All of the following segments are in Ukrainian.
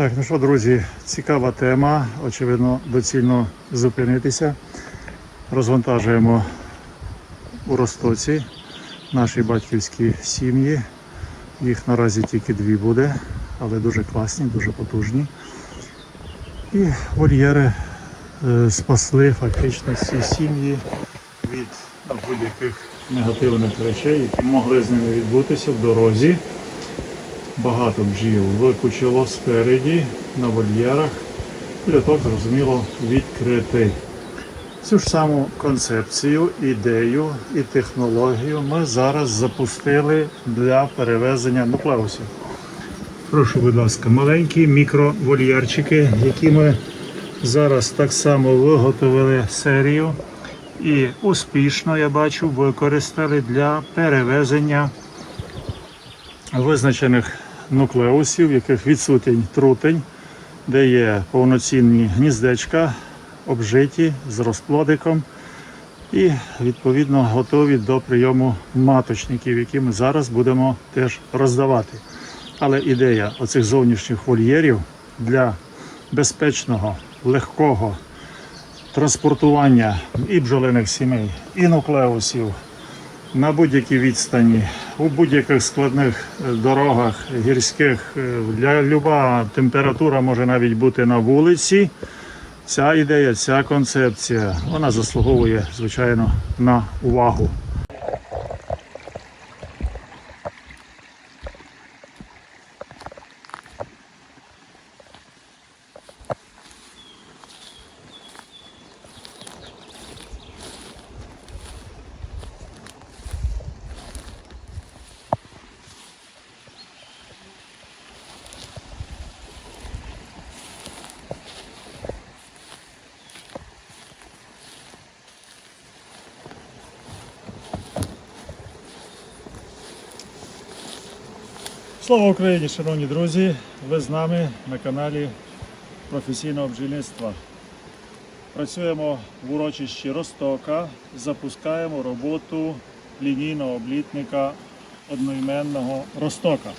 Так, ну що, друзі, цікава тема. Очевидно, доцільно зупинитися. Розвантажуємо у Ростоці наші батьківські сім'ї. Їх наразі тільки дві буде, але дуже класні, дуже потужні. І вольєри е, спасли фактично ці сім'ї від будь-яких негативних речей, які могли з ними відбутися в дорозі. Багато бджіл викучило спереді на вольєрах. Льоток, зрозуміло, відкритий. Цю ж саму концепцію, ідею і технологію ми зараз запустили для перевезення нуклеусів. Прошу, будь ласка, маленькі мікровольєрчики, які ми зараз так само виготовили серію і успішно, я бачу, використали для перевезення визначених нуклеусів, в яких відсутній трутень, де є повноцінні гніздечка, обжиті з розплодиком і відповідно готові до прийому маточників, які ми зараз будемо теж роздавати. Але ідея оцих зовнішніх вольєрів для безпечного, легкого транспортування і бджолиних сімей, і нуклеусів на будь-якій відстані, у будь-яких складних е, дорогах гірських, е, для люба температура може навіть бути на вулиці. Ця ідея, ця концепція, вона заслуговує, звичайно, на увагу. Слава Україні, шановні друзі! Ви з нами на каналі професійного бджільництва. Працюємо в урочищі Ростока, запускаємо роботу лінійного облітника одноіменного Ростока.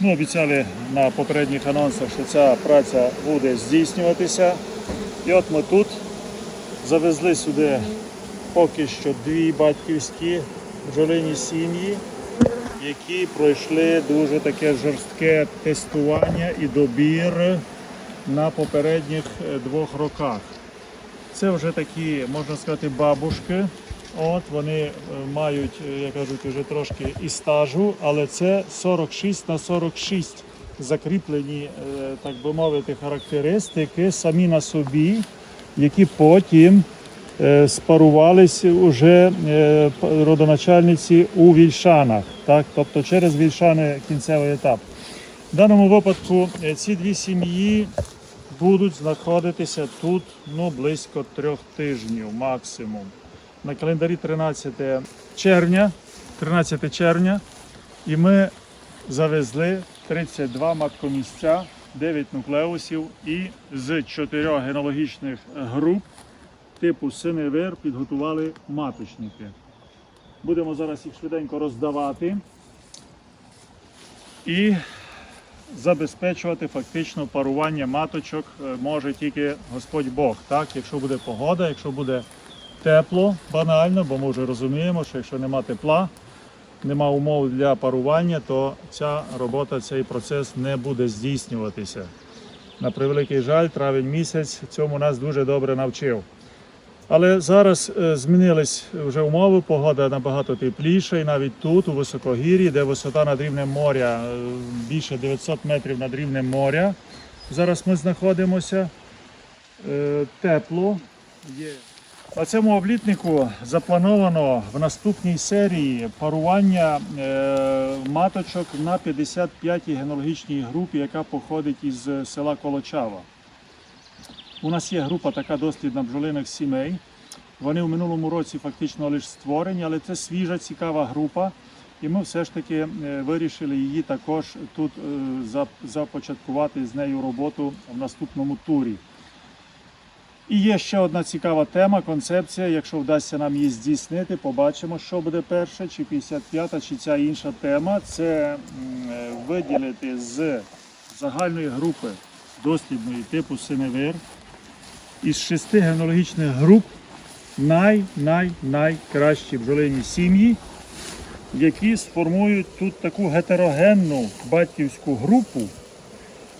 Ми обіцяли на попередніх анонсах, що ця праця буде здійснюватися. І от ми тут завезли сюди поки що дві батьківські бджолині сім'ї які пройшли дуже таке жорстке тестування і добір на попередніх е, двох роках. Це вже такі, можна сказати, бабушки. От вони е, мають, е, як кажуть, вже трошки і стажу, але це 46 на 46 закріплені, так би мовити, характеристики самі на собі, які потім е, спарувалися уже е, родоначальниці у вільшанах, так? тобто через вільшани кінцевий етап. В даному випадку е, ці дві сім'ї будуть знаходитися тут ну, близько трьох тижнів максимум. На календарі 13 червня, 13 червня, і ми завезли 32 маткомісця, 9 нуклеусів і з 4 генологічних груп типу синевир підготували маточники. Будемо зараз їх швиденько роздавати і забезпечувати фактично парування маточок е, може тільки Господь Бог. Так? Якщо буде погода, якщо буде тепло, банально, бо ми вже розуміємо, що якщо нема тепла, нема умов для парування, то ця робота, цей процес не буде здійснюватися. На превеликий жаль, травень місяць цьому нас дуже добре навчив. Але зараз е, змінились вже умови, погода набагато тепліша, і навіть тут, у високогір'ї, де висота над рівнем моря е, більше 900 метрів над рівнем моря. Зараз ми знаходимося. Е, Тепло. На цьому облітнику заплановано в наступній серії парування маточок на 55-й генологічній групі, яка походить із села Колочава. У нас є група така дослідна бджолиних сімей. Вони в минулому році фактично лише створені, але це свіжа, цікава група. І ми все ж таки е, вирішили її також тут е, започаткувати з нею роботу в наступному турі. І є ще одна цікава тема, концепція. Якщо вдасться нам її здійснити, побачимо, що буде перше, чи 55-та, чи ця інша тема. Це е, виділити з загальної групи дослідної типу синевир із шести генеалогічних груп най-най-найкращі бджолині сім'ї, які сформують тут таку гетерогенну батьківську групу.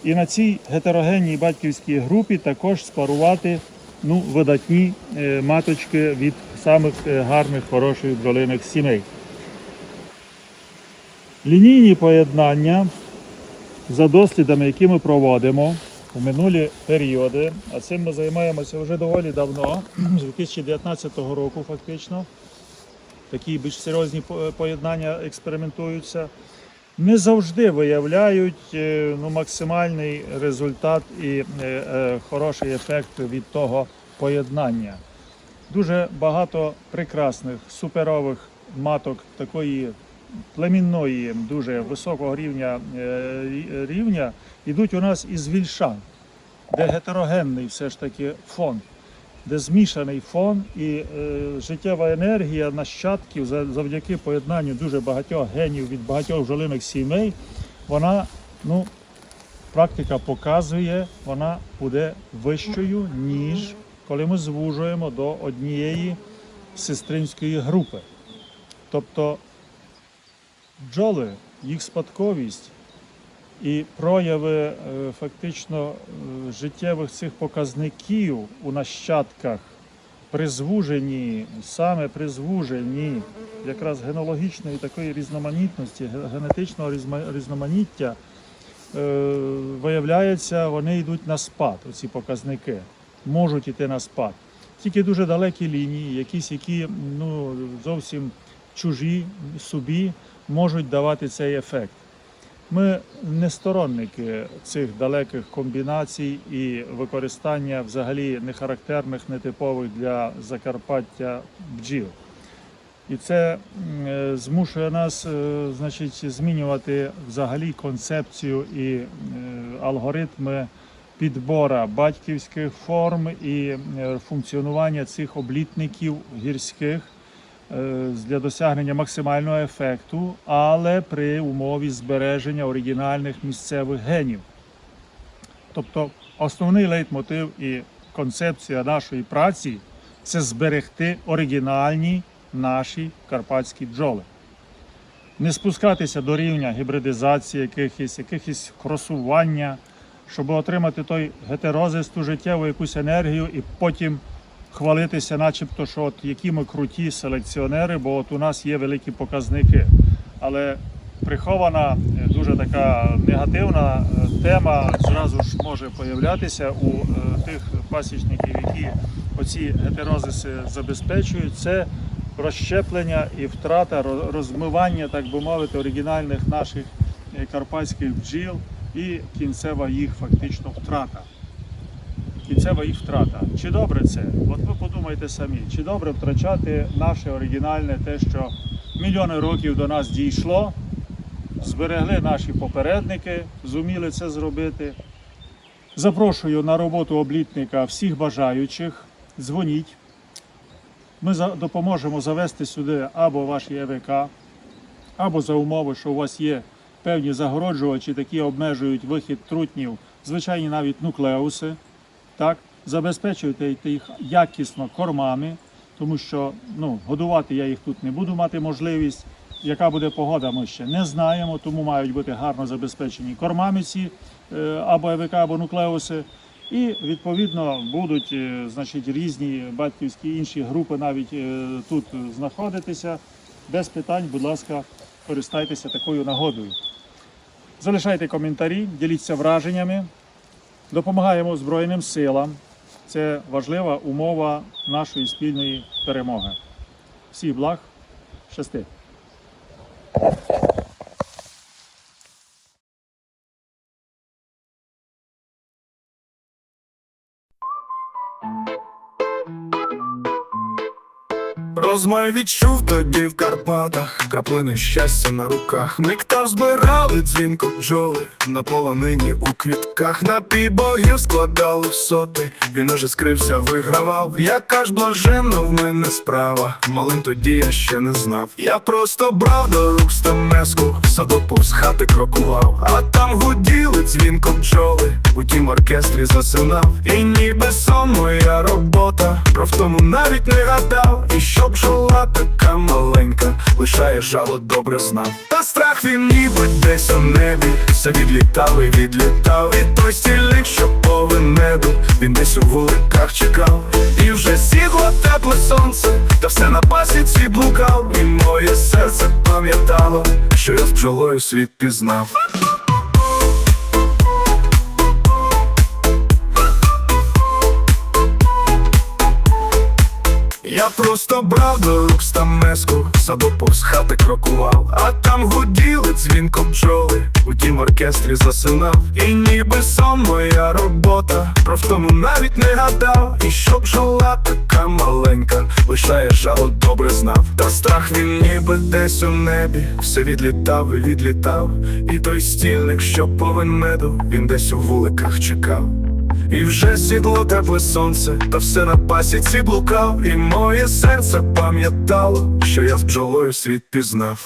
І на цій гетерогенній батьківській групі також спарувати ну, видатні е, маточки від самих е, гарних, хороших бджолиних сімей. Лінійні поєднання за дослідами, які ми проводимо у минулі періоди, а цим ми займаємося вже доволі давно, з 2019 року фактично. Такі більш серйозні поєднання експериментуються. Не завжди виявляють е, ну, максимальний результат і е, е, хороший ефект від того поєднання. Дуже багато прекрасних, суперових маток такої племінної, дуже високого рівня, е, рівня йдуть у нас із вільшан, де гетерогенний все ж таки фон, де змішаний фон і е, життєва енергія нащадків завдяки поєднанню дуже багатьох генів від багатьох бджолиних сімей, вона, ну, практика показує, вона буде вищою, ніж коли ми звужуємо до однієї сестринської групи. Тобто бджоли, їх спадковість і прояви е, фактично е, життєвих цих показників у нащадках при звуженні, саме при звуженні якраз генологічної такої різноманітності, генетичного різноманіття, е, виявляється, вони йдуть на спад, оці показники, можуть йти на спад. Тільки дуже далекі лінії, якісь, які ну, зовсім чужі собі, можуть давати цей ефект. Ми не сторонники цих далеких комбінацій і використання взагалі нехарактерних, нетипових для Закарпаття бджіл. І це е, змушує нас е, значить, змінювати взагалі концепцію і е, алгоритми підбора батьківських форм і функціонування цих облітників гірських для досягнення максимального ефекту, але при умові збереження оригінальних місцевих генів. Тобто основний лейтмотив і концепція нашої праці це зберегти оригінальні наші карпатські бджоли. Не спускатися до рівня гібридизації, якихось, якихось кросування, щоб отримати той гетерозисту життєву якусь енергію і потім хвалитися, начебто, що от які ми круті селекціонери, бо от у нас є великі показники. Але прихована е, дуже така негативна е, тема зразу ж може появлятися у е, тих пасічників, які оці гетерозиси забезпечують. Це розщеплення і втрата, розмивання, так би мовити, оригінальних наших карпатських бджіл і кінцева їх фактично втрата. Кінцева їх втрата. Чи добре це? От ви подумайте самі, чи добре втрачати наше оригінальне, те, що мільйони років до нас дійшло, зберегли наші попередники, зуміли це зробити. Запрошую на роботу облітника всіх бажаючих. Дзвоніть. Ми допоможемо завести сюди або ваші ЕВК, або за умови, що у вас є певні загороджувачі, які обмежують вихід трутнів, звичайні навіть нуклеуси. Так, забезпечуйте їх якісно кормами, тому що ну, годувати я їх тут не буду мати можливість. Яка буде погода, ми ще не знаємо, тому мають бути гарно забезпечені кормами ці е, або ЕВК, або нуклеуси. І відповідно будуть е, значить, різні батьківські інші групи навіть е, тут знаходитися. Без питань, будь ласка, користайтеся такою нагодою. Залишайте коментарі, діліться враженнями. Допомагаємо Збройним силам. Це важлива умова нашої спільної перемоги. Всіх благ, щасти! Розмай відчув тоді в Карпатах, краплини щастя на руках. Нектар збирали дзвінко бджоли на полонині у квітках. На богів складали в соти. Він уже скрився, вигравав. Яка ж блаженна в мене справа. Малим тоді я ще не знав. Я просто брав до рук стамеску, в садок повз хати крокував. А там гуділи дзвінко бджоли. У тім оркестрі засинав. І ніби сон моя робота. Про втому навіть не гадав. І що бджола така маленька, лишає жало добре знав. Та страх він ніби десь у небі. Все відлітав і відлітав. І той стільник, що повен меду, він десь у вуликах чекав. І вже сігло тепле сонце, та все на пасіці блукав. І моє серце пам'ятало, що я з бджолою світ пізнав. Я просто брав до рук стамеску, в садок повз хати крокував, а там гуділи дзвінком бджоли, у тім оркестрі засинав, і ніби сон моя робота, про втому навіть не гадав, і що бджола така маленька, лишає жало добре знав, та страх він ніби десь у небі, все відлітав і відлітав, і той стільник, що повен меду, він десь у вуликах чекав. І вже сідло тепле сонце, та все на пасіці блукав, і моє серце пам'ятало, що я з бджолою світ пізнав.